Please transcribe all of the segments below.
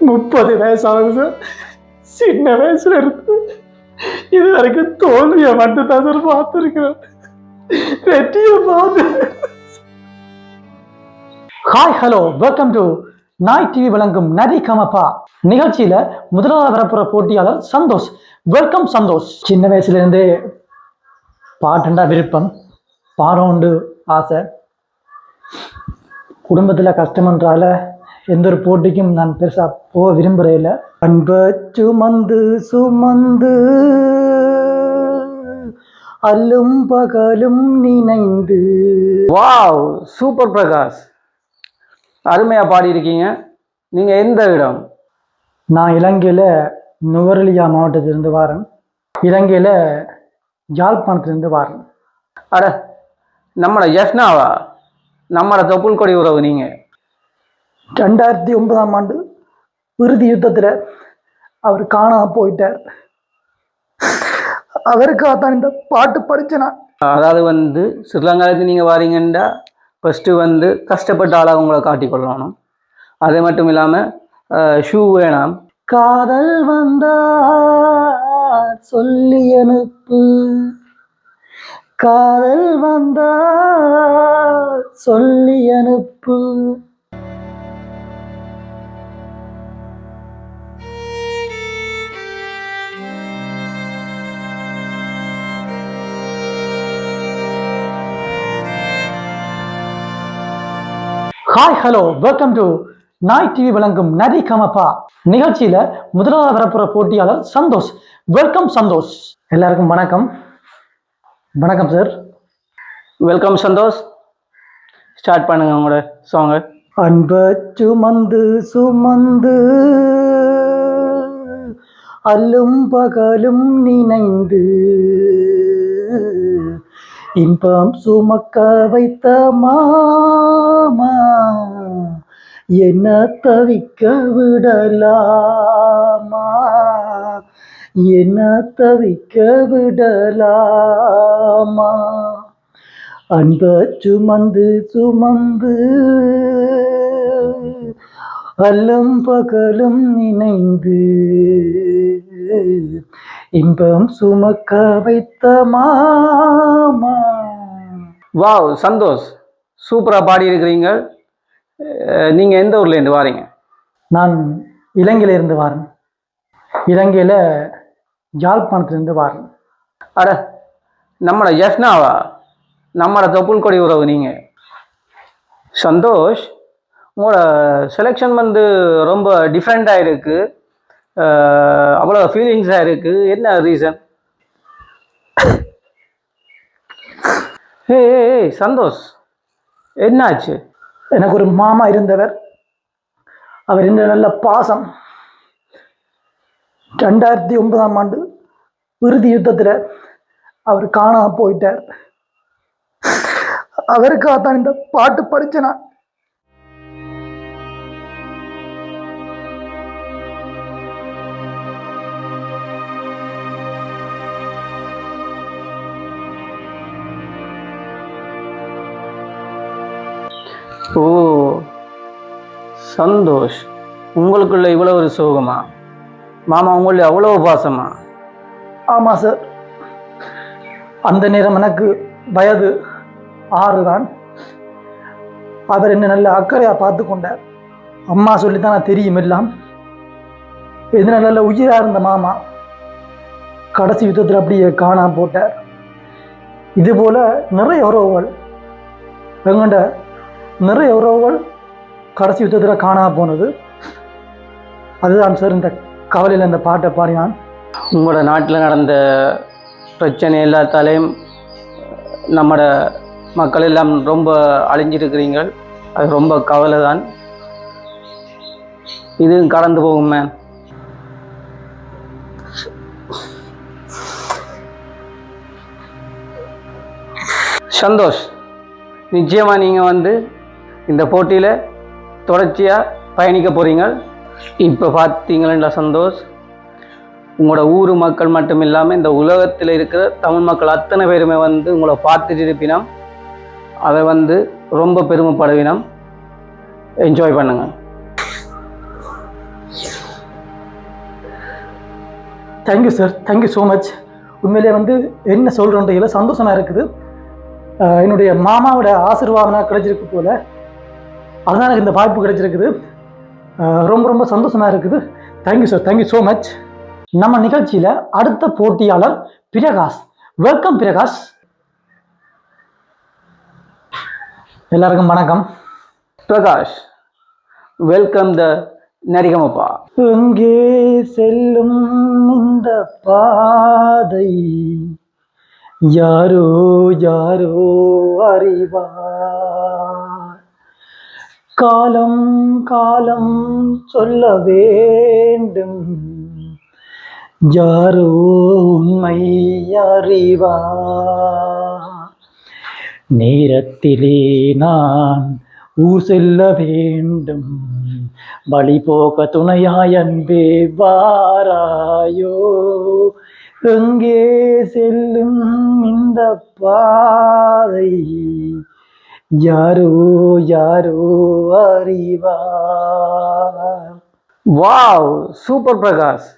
முப்பது வயசாகுது சார். சின்ன வயசுல இருந்து இது வரைக்கும் தோல்வியை மட்டும் தான் சார் பார்த்துருக்கிறேன். வெற்றியை பார்த்து hi hello welcome to Nai TV வழங்கும் நதி கமப்பா நிகழ்ச்சியில முதலாவது வரப்புற போட்டியாளர் சந்தோஷ். வெல்கம் சந்தோஷ். சின்ன வயசுல இருந்தே பாட்டுண்டா விருப்பம். பாடம் உண்டு ஆசை. குடும்பத்துல கஷ்டம்ன்றால எந்த ஒரு போட்டிக்கும் நான் பெருசா போக விரும்புறே இல்லை அன்ப சுமந்து சுமந்து அல்லும் பகலும் நினைந்து. Wow super Prakash. அருமையாக பாடியிருக்கீங்க. நீங்கள் எந்த இடம்? நான் இலங்கையில நுவரெலியா மாவட்டத்திலிருந்து வாரேன். இலங்கையில யாழ்ப்பாணத்திலிருந்து வாரேன். அட நம்மளோட யஷ்னாவா நம்மளோட தொப்புள் கொடி உறவு நீங்கள் ரெண்டாயிரத்தி ஒன்பதாம் ஆண்டு இறுதி யுத்தத்துல அவர் காணாம போயிட்டார். அவருக்காக தான் இந்த பாட்டு படிச்சேனா அதாவது வந்து ஸ்ரீலங்காவுக்கு நீங்கள் வாரீங்கன்னா ஃபஸ்ட்டு வந்து கஷ்டப்பட்ட ஆளாக உங்களை காட்டிக்கொள்ளணும் அது மட்டும் இல்லாமல் ஷூ வேணாம். காதல் வந்தா சொல்லி அனுப்பு. காதல் வந்தா சொல்லி அனுப்பு. Hi hello welcome to Nai TV வழங்கும் நரி கமப்பா நிகழ்ச்சியில முதலாவது வரப்புற போட்டியாளர் சந்தோஷ். வெல்கம் சந்தோஷ். எல்லாருக்கும் வணக்கம். வணக்கம் சார் வெல்கம் சந்தோஷ். ஸ்டார்ட் பண்ணுங்க உங்களோட சாங்கை அன்ப சுமந்து சுமந்து அல்லும் பகலும் நினைந்து இன்பம் சுமக்க வைத்த மாமா என்ன தவிக்க விடலாமா? என்ன தவிக்க விடலாமா? அன்ப சுமந்து சுமந்து அல்லும் பகலும் நினைந்து இன்பம் சுமக்க வைத்த மாமா வாவ் சந்தோஷ். சூப்பராக பாடியிருக்கிறீங்க. நீங்கள் எந்த ஊர்லேருந்து வாரீங்க? நான் இலங்கையில இருந்து வாரேன். இலங்கையில யாழ்ப்பாணத்திலிருந்து வாரேன். அட நம்மளோட யஷ்னாவா நம்மளோட தொப்புள் கொடி உறவு நீங்கள் சந்தோஷ் உங்களோட செலெக்ஷன் வந்து ரொம்ப டிஃப்ரெண்ட்டாக இருக்குது அவ்வளோ ஃபீலிங்ஸாக இருக்குது என்ன ரீசன் ஏய் ஏய், சந்தோஷ். என்னாச்சு? எனக்கு ஒரு மாமா இருந்தவர். அவர் இருந்த நல்ல பாசம். ரெண்டாயிரத்தி ஒன்பதாம் ஆண்டு இறுதி யுத்தத்தில் அவர் காணாமல் போயிட்டார். அவருக்காகத்தான் இந்த பாட்டு படிச்சேனா ஓ சந்தோஷ். உங்களுக்குள்ள இவ்வளோ ஒரு சோகமா? மாமா உங்களுடைய அவ்வளோ பாசமா ஆமாம் சார். அந்த நேரம் எனக்கு வயது ஆறு தான் அவர் என்ன நல்ல அக்கறையாக பார்த்து கொண்டார். அம்மா சொல்லித்தான் நான் தெரியும் எல்லாம். எதுனா நல்ல உயிராக இருந்த மாமா கடைசி யுத்தத்தில் அப்படியே காணாம போட்டார். இதுபோல நிறைய உறவுகள். எங்கள்கிட்ட நிறைய உறவுகள் கடைசி யுத்தத்தில் காணாம போனது. அதுதான் சார் இந்த கவலையில் இந்த பாட்டை பாடினான். உங்களோட நாட்டில் நடந்த பிரச்சனை எல்லாத்தாலையும் நம்மட மக்கள் எல்லாம் ரொம்ப அழிஞ்சிருக்கிறீங்க அது ரொம்ப கவலை தான் இதுவும் கடந்து போகும் மேம் சந்தோஷ் நிச்சயமாக நீங்கள் வந்து இந்த போட்டியில் தொடர்ச்சியாக பயணிக்க போகிறீங்க இப்போ பார்த்தீங்களா சந்தோஷ்? உங்களோட ஊர் மக்கள் மட்டும் இல்லாமல் இந்த உலகத்தில் இருக்கிற தமிழ் மக்கள் அத்தனை பேருமே வந்து உங்களை பார்த்துட்டு இருப்பினோம். அதை வந்து ரொம்ப பெருமைப்படுவினம். என்ஜாய் பண்ணுங்கள் thank you sir thank you so much உண்மையிலே வந்து என்ன சொல்கிறோன்றதுல சந்தோஷமாக இருக்குது. என்னுடைய மாமாவோட ஆசீர்வாதம் கிடைச்சிருக்கு போல. அதனால் எனக்கு இந்த வாய்ப்பு கிடைச்சிருக்குது. ரொம்ப ரொம்ப சந்தோஷமாக இருக்குது. Thank you sir thank you so much நம்ம நிகழ்ச்சியில் அடுத்த போட்டியாளர் பிரகாஷ். வெல்கம் பிரகாஷ். எல்லாருக்கும் வணக்கம். பிரகாஷ் வெல்கம் த நரிகமப்பா. எங்கே செல்லும் இந்த பாதை? யாரோ யாரோ அறிவார். காலம் காலம் சொல்ல வேண்டும். யாரோ உண்மை அறிவா நேரத்திலே நான் ஊர் செல்ல வேண்டும். வழி போக துணையாய் அன்பே வாராயோ. எங்கே செல்லும் இந்த பாதை? யாரோ யாரோ அறிவார். Wow super Prakash.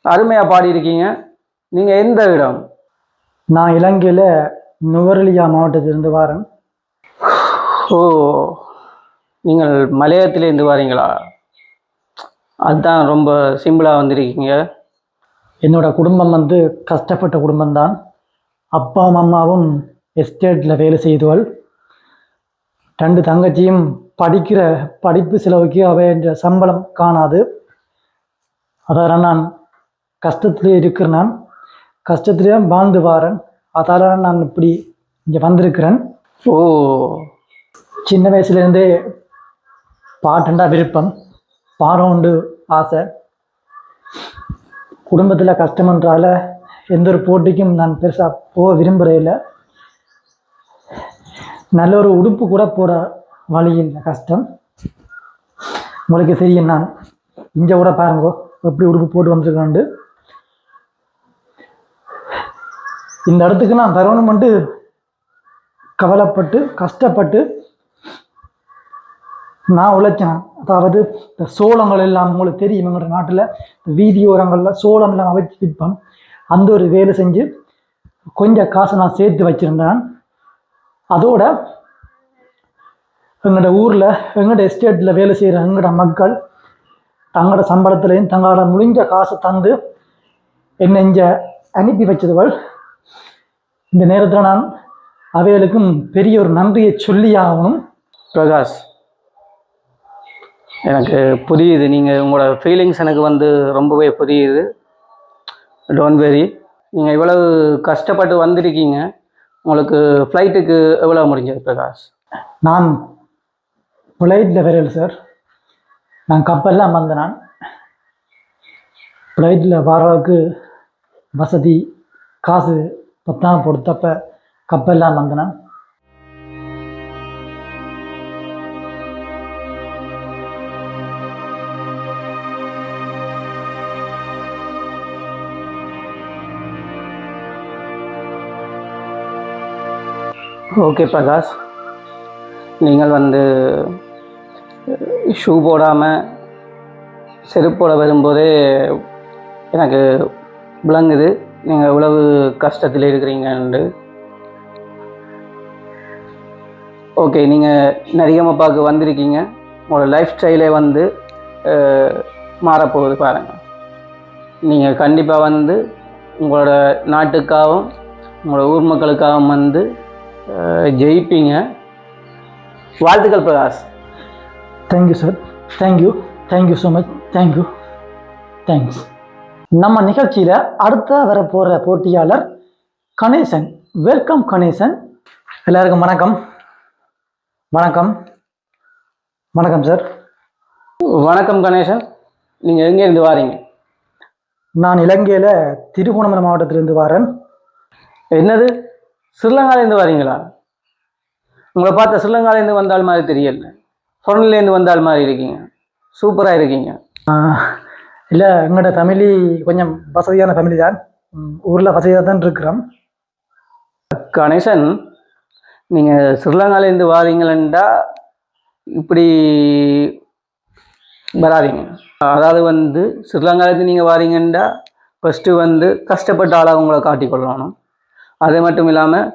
அருமையாக பாடியிருக்கீங்க. நீங்கள் எந்த இடம்? நான் இலங்கையில் நுவரெலியா மாவட்டத்திலிருந்து வரேன். ஓ நீங்கள் மலையத்திலேருந்து வாரீங்களா? அதுதான் ரொம்ப சிம்பிளாக வந்திருக்கீங்க. என்னோட குடும்பம் வந்து கஷ்டப்பட்ட குடும்பம்தான். அப்பாவும் அம்மாவும் எஸ்டேட்டில் வேலை செய்தவள். ரெண்டு தங்கச்சியும் படிக்கிற படிப்பு செலவுக்கு அவைன்ற சம்பளம் காணாது. அதால் நான் கஷ்டத்திலே இருக்கிற நான் கஷ்டத்திலே வாழ்ந்து வாரேன். அதால் நான் இப்படி இங்கே வந்திருக்கிறேன். ஓ. சின்ன வயசுலேருந்தே பாட்டுண்டா விருப்பம். பாடம் உண்டு ஆசை. குடும்பத்தில் கஷ்டம்ன்றால எந்த ஒரு போட்டிக்கும் நான் பெருசாக போக விரும்புகிறதில்ல நல்ல ஒரு உடுப்பு கூட போகிற வழி இல்லை கஷ்டம். உங்களுக்கு தெரியும் நான். இங்கே கூட பாருங்கோ எப்படி உடுப்பு போட்டு வந்திருக்காண்டு. இந்த இடத்துக்கு நான் வரணுமெண்டு கவலைப்பட்டு கஷ்டப்பட்டு நான் உழைச்சேன். அதாவது இந்த சோளங்கள் எல்லாம் உங்களுக்கு தெரியும் எங்களோட நாட்டில் வீதியோரங்களில் சோளம் எல்லாம் வச்சு விற்பேன் அந்த ஒரு வேலை செஞ்சு கொஞ்சம் காசை நான் சேர்த்து வச்சுருந்தேன். அதோட எங்களோட ஊரில் எங்களோட எஸ்டேட்டில் வேலை செய்கிற எங்களோட மக்கள் தங்களோட சம்பளத்துலேயும் தங்களோட முடிஞ்ச காசை தந்து என்னை இங்கே அனுப்பி வச்சதுவள். இந்த நேரத்தில் நான் அவைகளுக்கும் பெரிய ஒரு நன்றியை சொல்லி ஆகணும். பிரகாஷ் எனக்கு புரியுது. நீங்கள் உங்களோட ஃபீலிங்ஸ் எனக்கு வந்து ரொம்பவே புரியுது. டோன்ட் வெரி நீங்கள் இவ்வளவு கஷ்டப்பட்டு வந்திருக்கீங்க. உங்களுக்கு ஃப்ளைட்டுக்கு எவ்வளோ முடிஞ்சது பிரகாஷ்? நான் ஃப்ளைட்டில் வரல சார் நான் கப்பலில் வந்தேன் நான் ஃப்ளைட்டில் வர அளவுக்கு வசதி காசு பத்தாம் கொடுத்தப்ப கப்பல்லாம் வந்தேன் ஓகே பிரகாஷ். நீங்கள் வந்து ஷூ போடாமல் செருப்போட வரும்போதே எனக்கு விளங்குது. நீங்கள் இவ்வளவு கஷ்டத்தில் இருக்கிறீங்கன்ட்டு ஓகே நீங்கள் நரிகமப்பாவுக்கு வந்திருக்கீங்க. உங்களோட லைஃப் ஸ்டைலே வந்து மாறப்போகுது பாருங்கள் நீங்கள் கண்டிப்பாக வந்து உங்களோட நாட்டுக்காகவும் உங்களோட ஊர் மக்களுக்காகவும் வந்து ஜெயிப்பீங்க. வாழ்த்துக்கள் Prakash. Thank you sir thank you thank you so much thank you thanks நம்ம நிகழ்ச்சியில் அடுத்த வர போகிற போட்டியாளர் கணேசன். வெல்கம் கணேசன். எல்லாருக்கும் வணக்கம். வணக்கம். வணக்கம் சார் வணக்கம் கணேசன். நீங்கள் எங்கேருந்து வாரீங்க? நான் இலங்கையில் திருகோணமலை மாவட்டத்திலிருந்து வரேன். என்னது? ஸ்ரீலங்காலேருந்து வரீங்களா? உங்களை பார்த்த ஸ்ரீலங்காலேருந்து வந்தால் மாதிரி தெரியல. ஃபொரன்லேருந்து வந்தால் மாதிரி இருக்கீங்க. சூப்பராக இருக்கீங்க. இல்லை எங்களோட ஃபேமிலி கொஞ்சம் வசதியான ஃபேமிலி தான். ஊரில் வசதியாக தான் இருக்கிறோம். கணேசன் நீங்கள் ஸ்ரீலங்காலேருந்து வாரீங்களா இப்படி வராதீங்க. அதாவது வந்து ஸ்ரீலங்காலேருந்து நீங்கள் வாரீங்கன்னா ஃபஸ்ட்டு வந்து கஷ்டப்பட்ட ஆளாக உங்களை காட்டிக்கொள்ளணும். அது மட்டும் இல்லாமல்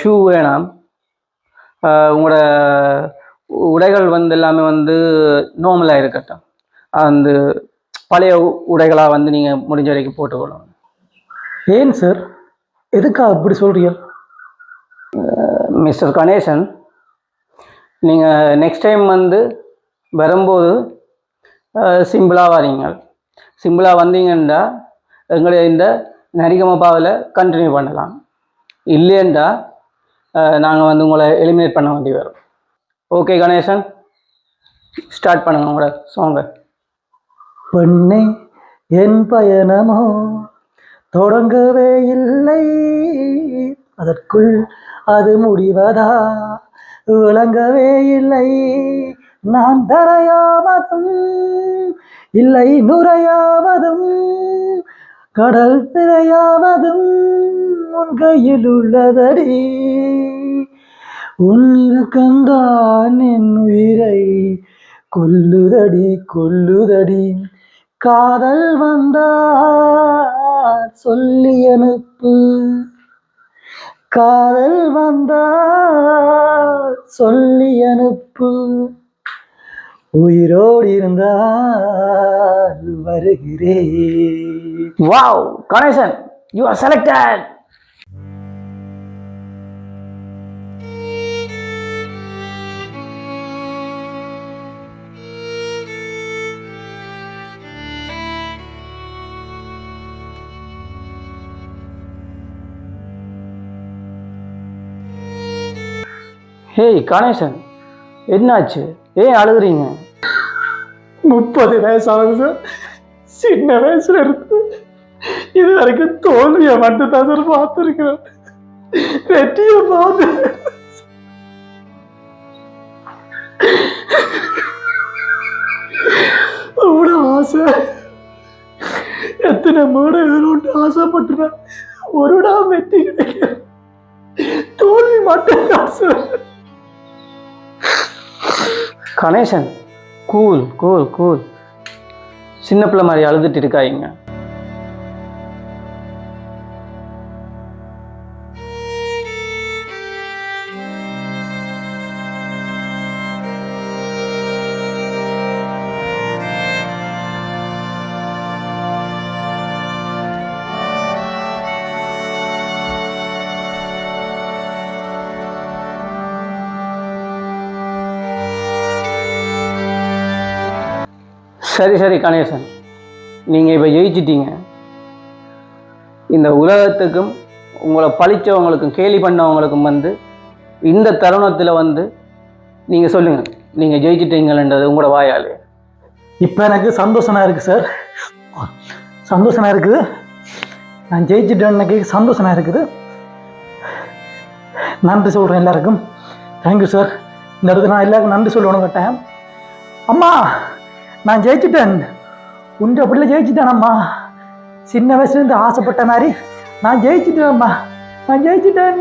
ஷூ வேணாம். உங்களோட உடைகள் வந்து எல்லாமே வந்து நார்மலாக இருக்கட்டும். அந்த பழைய உடைகளாக வந்து நீங்கள் முடிஞ்ச வரைக்கும் போட்டுக்கொள்ளணும் ஏன் சார் எதுக்காக இப்படி சொல்றீங்க? மிஸ்டர் கணேசன் நீங்கள் நெக்ஸ்ட் டைம் வந்து வரும்போது சிம்பிளாக வரீங்க சிம்பிளாக வந்தீங்கன்னா எங்களுடைய இந்த நரிகமபாவில் கண்டினியூ பண்ணலாம். இல்லையண்டா நாங்கள் வந்து உங்களை எலிமினேட் பண்ண வேண்டி வரும். ஓகே கணேசன். ஸ்டார்ட் பண்ணுங்க உங்களோட சாங்கை பெண்ணே என் பயணமோ தொடங்கவே இல்லை. அதற்குள் அது முடிவதா? விளங்கவே இல்லை. நான் தரையாவதும் இல்லை நுரையாவதும் கடல் திரையாவதும் உன் கையில் உள்ளதடி. உன் இறக்கந்தான் என் உயிரை கொல்லுதடி கொல்லுதடி. காதல் வந்தார் சொல்லி அனுப்பு. காதல் வந்தார் சொல்லி அனுப்பு. உயிரோடு இருந்தால் வருகிறேன். Wow Ganesan you are selected hey Ganesan என்னாச்சு? ஏன் அழுகுறீங்க? முப்பது வயசாகுது சார். சின்ன வயசுல இருந்து இது வரைக்கும் தோல்வியை மட்டும் தான் சார் பார்த்துருக்கிறேன். வெற்றியை பார்த்து. அவ்வளோ ஆசை. எத்தனை மேடை வேணும்னு ஆசைப்பட்டுறேன். ஒரு விடா வெற்றி கிடைக்க தோல்வி மட்டும் தான் sir. Ganesan. Cool cool cool. சின்ன பிள்ளை மாதிரி அழுதுட்டு இருக்காய்ங்க. சரி சரி கணேசன். நீங்கள் இப்போ ஜெயிச்சிட்டீங்க. இந்த உலகத்துக்கும் உங்களை பழித்தவங்களுக்கும் கேலி பண்ணவங்களுக்கும் வந்து இந்த தருணத்தில் வந்து நீங்கள் சொல்லுங்கள் நீங்கள் ஜெயிச்சிட்டீங்கன்றது உங்களோட வாயாலே. இப்போ எனக்கு சந்தோஷமா இருக்கு சார் சந்தோஷமா இருக்குது. நான் ஜெயிச்சிட்டேன்னு கேட்க சந்தோஷமா இருக்குது. நன்றி சொல்கிறேன் எல்லாருக்கும். தேங்க்யூ சார் இந்த இடத்துல நான் எல்லாருக்கும் நன்றி சொல்லணும் கேட்டேன். அம்மா! நான் ஜெயிச்சிட்டேன். உண்ட பிள்ளை ஜெயிச்சுட்டேனம்மா சின்ன வயசுலேருந்து ஆசைப்பட்ட மாதிரி நான் ஜெயிச்சிட்டேன் அம்மா. நான் ஜெயிச்சிட்டேன்.